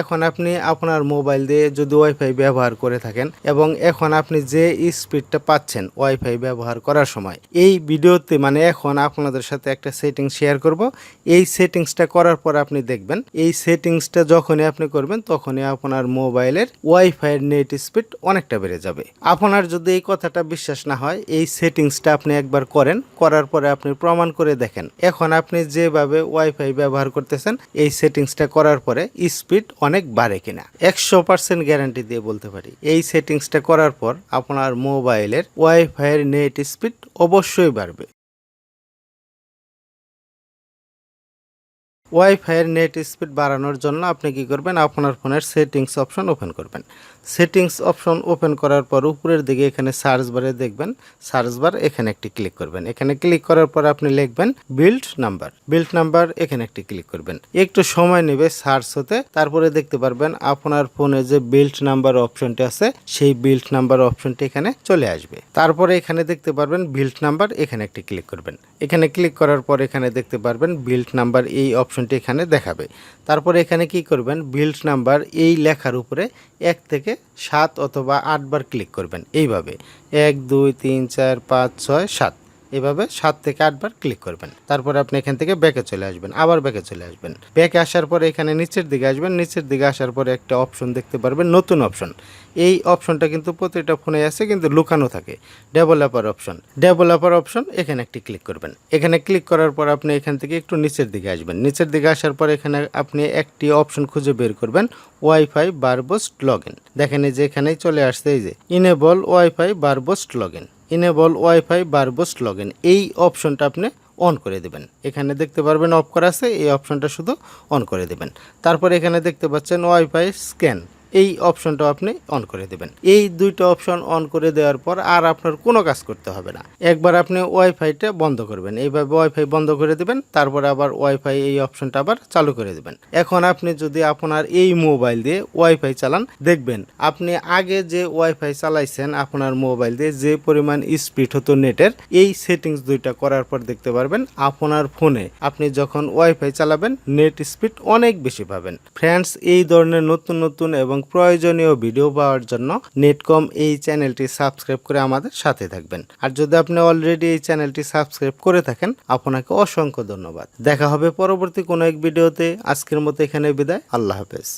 এখন আপনি আপনার মোবাইল দিয়ে যদি ওয়াইফাই ব্যবহার করে থাকেন এবং এখন আপনি যে স্পিডটা পাচ্ছেন ওয়াইফাই ব্যবহার করার সময়, এই ভিডিওতে মানে এখন আপনাদের সাথে একটা সেটিং শেয়ার করব। এই সেটিংসটা করার পর আপনি দেখবেন, এই সেটিংসটা যখনই আপনি করবেন, তখনই আপনার মোবাইলের ওয়াইফাইয়ের নেট স্পিড অনেকটা বেড়ে যাবে। আপনার যদি এই কথাটা বিশ্বাস না হয়, এই সেটিংসটা আপনি একবার করেন, করার পরে আপনি প্রমাণ করে দেখেন। এখন আপনি যেভাবে ওয়াইফাই ব্যবহার করতেছেন, এই সেটিংসটা করার পরে স্পিড অনেক বাড়ে কিনা। একশো পার্সেন্ট গ্যারান্টি দিয়ে বলতে পারি। এই সেটিংসটা করার পর আপনার মোবাইলের ওয়াইফাইয়ের নেট স্পিড অবশ্যই বাড়বে। ওয়াইফাইয়ের নেট স্পিড বাড়ানোর জন্য আপনি কি করবেন? আপনার ফোনের সেটিংস অপশন ওপেন করবেন। সেটিংস অপশন ওপেন করার পর উপরের দিকে এখানে সার্চ বারে দেখবেন। সার্চ বার এখানে একটি ক্লিক করবেন। এখানে ক্লিক করার পর আপনি লিখবেন বিল্ড নাম্বার। বিল্ড নাম্বার এখানে একটি ক্লিক করবেন। একটু সময় নেবে সার্চ হতে। তারপরে দেখতে পারবেন আপনার ফোনে যে বিল্ড নাম্বার অপশনটি আছে, সেই বিল্ড নাম্বার অপশনটি এখানে চলে আসবে। তারপরে এখানে দেখতে পারবেন বিল্ড নাম্বার এখানে একটি ক্লিক করবেন। এখানে ক্লিক করার পর এখানে দেখতে পারবেন বিল্ড নাম্বার এই অপশনটি এখানে দেখাবে। তারপরে এখানে কি করবেন? বিল্ড নাম্বার এই লেখার উপরে এক থেকে সাত অথবা আটবার ক্লিক করবেন। এইভাবে। এক, দুই, তিন, চার, পাঁচ, ছয়, সাত। এভাবে সাত থেকে আটবার ক্লিক করবেন। তারপরে আপনি এখান থেকে ব্যাকে চলে আসবেন, আবার ব্যাকে চলে আসবেন। ব্যাকে আসার পরে এখানে নিচের দিকে আসবেন, নিচের দিকে আসার পরে একটা অপশন দেখতে পারবেন, নতুন অপশন এই অপশনটা কিন্তু প্রতিটা ফোনে আছে, কিন্তু লুকানো থাকে। ডেভেলপার অপশন ডেভেলপার অপশন এখানে একটি ক্লিক করবেন। এখানে ক্লিক করার পর আপনি এখান থেকে একটু নিচের দিকে আসবেন। নিচের দিকে আসার পর এখানে আপনি একটি অপশন খুঁজে বের করবেন ওয়াইফাই বারবোস্ট লগ ইন দেখেন এই যে এখানেই চলে আসছে, এই যে enable wifi verbose logging enable wifi verbose log এই অপশনটা আপনি অন করে দেবেন। এখানে দেখতে পারবেন অফ করা আছে, এই অপশনটা শুধু অন করে দেবেন। তারপর এখানে দেখতে পাচ্ছেন ওয়াইফাই স্ক্যান এই অপশনটা আপনি অন করে দেবেন। এই দুইটা অপশন অন করে দেওয়ার পর আর আপনার কোনো কাজ করতে হবে না। একবার আপনি ওয়াইফাইটা বন্ধ করবেন। এইভাবে ওয়াইফাই বন্ধ করে দেবেন, তারপরে আবার ওয়াইফাই এই অপশনটা আবার চালু করে দেবেন। এখন আপনি যদি আপনার এই মোবাইল দিয়ে ওয়াইফাই চালান, দেখবেন আপনি আগে যে ওয়াইফাই চালাইছেন আপনার মোবাইল দিয়ে, যে পরিমাণ স্পিড হতো নেটের এই সেটিংস দুইটা করার পর দেখতে পারবেন আপনার ফোনে আপনি যখন ওয়াইফাই চালাবেন নেট স্পিড অনেক বেশি পাবেন। ফ্রেন্ডস এই ধরনের নতুন নতুন এবং প্রয়োজনীয় ভিডিও পাওয়ার জন্য নেটকম এই চ্যানেলটি সাবস্ক্রাইব করে আমাদের সাথে থাকবেন। আর যদি আপনি অলরেডি এই চ্যানেলটি সাবস্ক্রাইব করে থাকেন, আপনাকে অসংখ্য ধন্যবাদ। দেখা হবে পরবর্তী কোনো এক ভিডিওতে। আজকের মতো এখানে বিদায়। আল্লাহ হাফেজ।